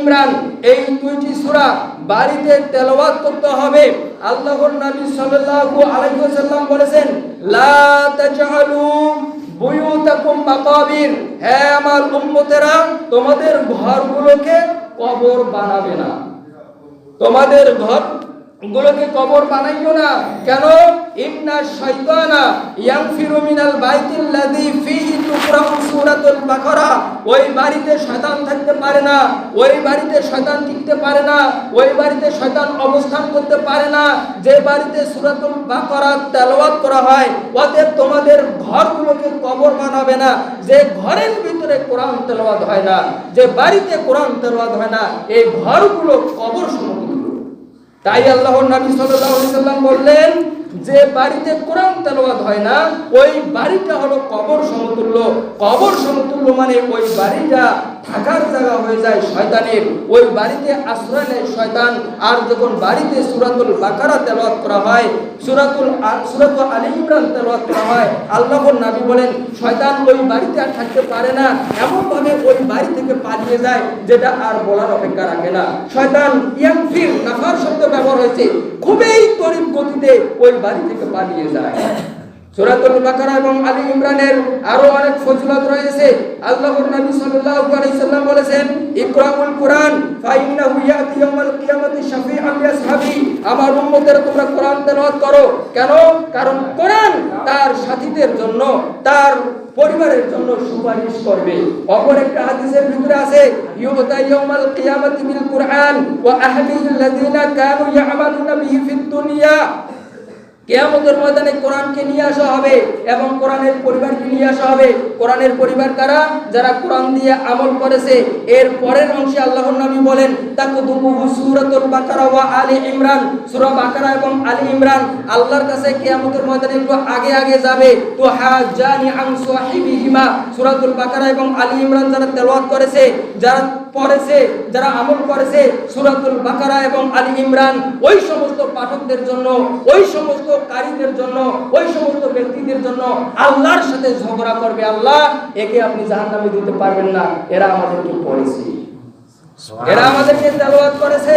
ইমরান, এই দুইটি সুরা বাড়িতে তেলাওয়াত করতে হবে। আল্লাহর নবী সাল্লাল্লাহু আলাইহি ওয়াসাল্লাম বলেছেন, লা তাজআলু বুয়ুতাকুম মাকাবির। হে আমার উম্মতেরা, তোমাদের ঘরগুলোকে কবর বানাবে না। তোমাদের ঘর গুলোকে কবর বানাইও না। কেন? ইন্না শাইতানা ইয়ানফিরু মিনাল বাইতিল্লাযী ফীহি তুকরাউ সূরাতুল বাকারা। ওই বাড়িতে শয়তান থাকতে পারে না, ওই বাড়িতে শয়তান টিকতে পারে না, ওই বাড়িতে শয়তান অবস্থান করতে পারে না। যে বাড়িতে সূরাতুল বাকারা তেলাওয়াত করা হয়, অতএব তোমাদের ঘরগুলোকে কবর বানাবে না। যে ঘরের ভিতরে কোরআন তেলাওয়াত হয় না, যে বাড়িতে কোরআন তেলাওয়াত হয় না, এই ঘরগুলো কবর সমতুল্য তাই আল্লাহর নবী সাল্লাম বললেন, যে বাড়িতে কোরআন তেলাওয়াত হয় না, ওই বাড়িটা হলো কবর সমতুল্য। কবর সমতুল্য মানে ওই বাড়িটা থাকার জায়গা হয়ে যায় শয়তানের। ওই বাড়িতে আশ্রয় নেয় শয়তান। আর যখন বাড়িতে সূরাতুল বাকারা তেলাওয়াত করা হয়, সূরাতুল সূরাতুল আলী ইমরান তেলাওয়াত করা হয়, আল্লাহর নবী বলেন, শয়তান ওই বাড়িতে আর থাকতে পারে না। এমন ভাবে ওই বাড়ি থেকে পালিয়ে যায়, যেটা আর বলার অপেক্ষা রাখে না। শয়তান ইয়ানফির নাফার শব্দ ব্যবহার হয়েছে। খুবই তড়িৎ গতিতে ওই বাড়ি থেকে পালিয়ে যায়। সূরাতুল বাকারা এবং আলী ইমরানের আরও অনেক ফজিলত রয়েছে। আল্লাহর নবী সাল্লাল্লাহু আলাইহি সাল্লাম বলেছেন ইকরাউল কুরআন ফাইন্নাহু ইয়াতি ইয়াউমাল কিয়ামাতি শাফিআন লিআসহাবি আমার উম্মতের তোমরা কোরআন তেলাওয়াত করো। কেন? কারণ কোরআন তার সাথীদের জন্য, তার পরিবারের জন্য সুপারিশ করবে। অপর একটা হাদিসের ভিতরে আছে, ইউতা ইয়াউমাল কিয়ামাতি বিল কুরআন ওয়া আহলিহি কানু ইয়ামালুনা বিহি ফিদ দুনিয়া। কেয়ামতের ময়দানে কোরআনকে নিয়ে আসা হবে এবং কোরআনের পরিবারকে নিয়ে আসা হবে। কোরআনের পরিবার কারা? যারা কোরআন দিয়ে আমল করেছে। এর পরের অংশে আল্লাহর নবী বলেন তাকুদুবুহু সূরাতুল বাকারা ওয়া আলী ইমরান। সূরা বাকারা এবং আলী ইমরান আল্লাহর কাছে কিয়ামতের ময়দানে একটু আগে আগে যাবে। তো হাজানি আন সাহিবিহিমা। সূরাতুল বাকারা এবং আলী ইমরান যারা তেলাওয়াত করেছে, যারা পড়েছে যারা আমল করেছে সুরাতুল বাকারা এবং আলী ইমরান ওই সমস্ত পাঠকদের জন্য ওই সমস্ত কারীদের জন্য ওই সমস্ত ব্যক্তিদের জন্য আল্লাহর সাথে ঝগড়া করবে আল্লাহ একে আপনি জাহান্নামে দিতে পারবেন না। এরা আমাদেরকে পড়েছে। এরা আমাদেরকে তেলাওয়াত করেছে।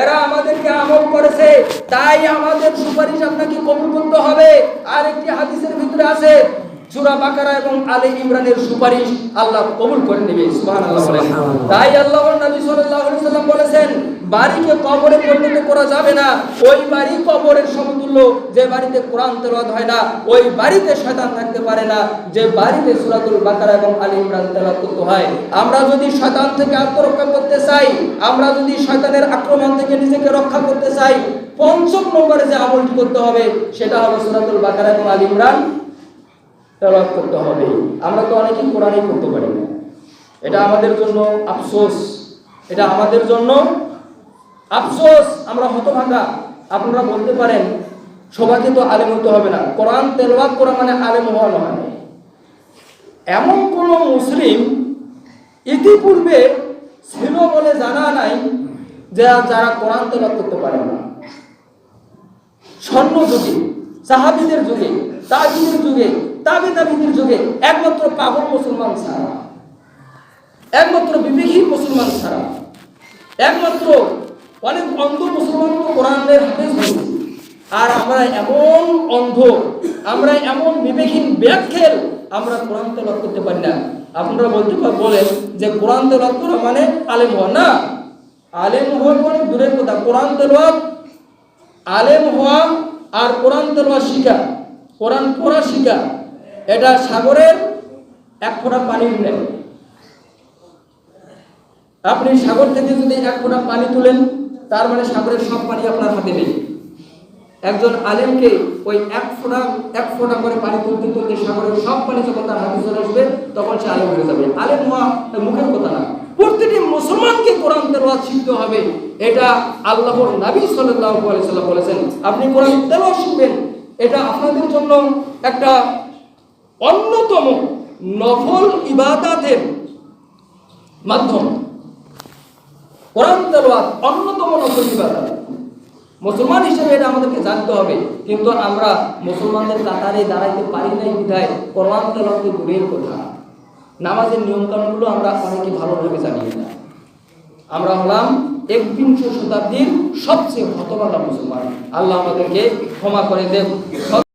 এরা আমাদেরকে আমল করেছে। তাই আমাদের সুপারিশ আপনাকে কবুল করতে হবে। আর একটি হাদিসের ভিতরে আছে সূরা বাকারা এবং আলে ইমরানের সুপারিশ আল্লাহ কবুল করে নেবে তাই আল্লাহর নবী সাল্লাম বলেছেন বাড়িকে কবরে পরিণত করা যাবে না ওই বাড়ি কবরের সমতুল্য যে বাড়িতে কোরআন তেলাওয়াত হয় না ওই বাড়িতে শয়তান থাকতে পারে না যে বাড়িতে সূরাতুল বাকারা এবং আলী ইমরান তেলাওয়াত করতে হয়। আমরা যদি শয়তান থেকে আত্মরক্ষা করতে চাই আমরা যদি শয়তানের আক্রমণ থেকে নিজেকে রক্ষা করতে চাই পঞ্চম নম্বরে যে আমলটি করতে হবে সেটা হলো সূরাতুল বাকারা এবং আলী ইমরান তেলাওয়াত করতে হবে। আমরা তো অনেকেই কোরআনই করতে পারি না। এটা আমাদের জন্য আফসোস। এটা আমাদের জন্য আফসোস। আমরা হতভাগা। আপনারা বলতে পারেন, সবাইকে তো আলেম হতে হবে না। কোরআন তেলবাদ করা মানে আলেম হওয়া নয় এমন কোন মুসলিম ইতিপূর্বে ছিল বলে জানা নাই যে যারা কোরআন তেলাওয়াত করতে পারে না। স্বর্ণ যুগে সাহাবিদের যুগে, তাজিদের যুগে তাবে তাবিদের যুগে একমাত্র পাগল মুসলমান ছাড়া। একমাত্র বিবেকহীন মুসলমান ছাড়া। একমাত্র অনেক অন্ধ মুসলমান তো কোরআনের হাফেজ আর আমরা এমন অন্ধ, আমরা এমন বিবেকহীন ব্যাখ্যেল আমরা কোরআন তেলাওয়াত করতে পারি না। আপনারা বলতে বলেন যে কোরআন তেলাওয়াত করা মানে আলেম হওয়া না। আলেম হওয়া মানে দূরের কথা, কোরআন তেলাওয়াত আলেম হওয়া আর কোরআন তেলাওয়াত শিখা। কোরআন পড়া শিখা। এটা সাগরের এক ফোঁটা পানি নেয় আপনি সাগর থেকে যদি এক ফোঁটা পানি তুলেন, তার মানে সাগরের সব পানি আপনার হাতে নেই। একজন আলেমকে ওই এক ফোঁটা এক ফোঁটা করে পানি তুলতে তুলতে সাগরের সব পানি যখন তার হাতে চলে আসবে, তখন সে আলেম হয়ে যাবে। আলেম হওয়া মুখের কথা না। প্রতিটি মুসলমানকে কোরআন তেলাওয়াত শিখতে হবে। এটা আল্লাহর নবী সাল্লাল্লাহু আলাইহি সাল্লাম বলেছেন। আপনি কোরআন তেলাওয়াত শিখবেন। এটা আপনাদের জন্য একটা অন্যতম নফল ইবাদাতের মাধ্যম। কোরআন তেলাওয়াত অন্যতম নফল ইবাদত। মুসলমান হিসেবে এটা আমাদেরকে জানতে হবে, কিন্তু আমরা মুসলমানদের কাতারে দাঁড়াইতে পারি নাই বিধায় কোরআন তেলাওয়াত দূরের কথা। নামাজের নিয়ম কানুনগুলো আমরা অনেকে ভালোভাবে জানি না। আমরা হলাম একবিংশ শতাব্দীর সবচেয়ে হতবাদা মুসলমান। আল্লাহ আমাদেরকে ক্ষমা করে দেব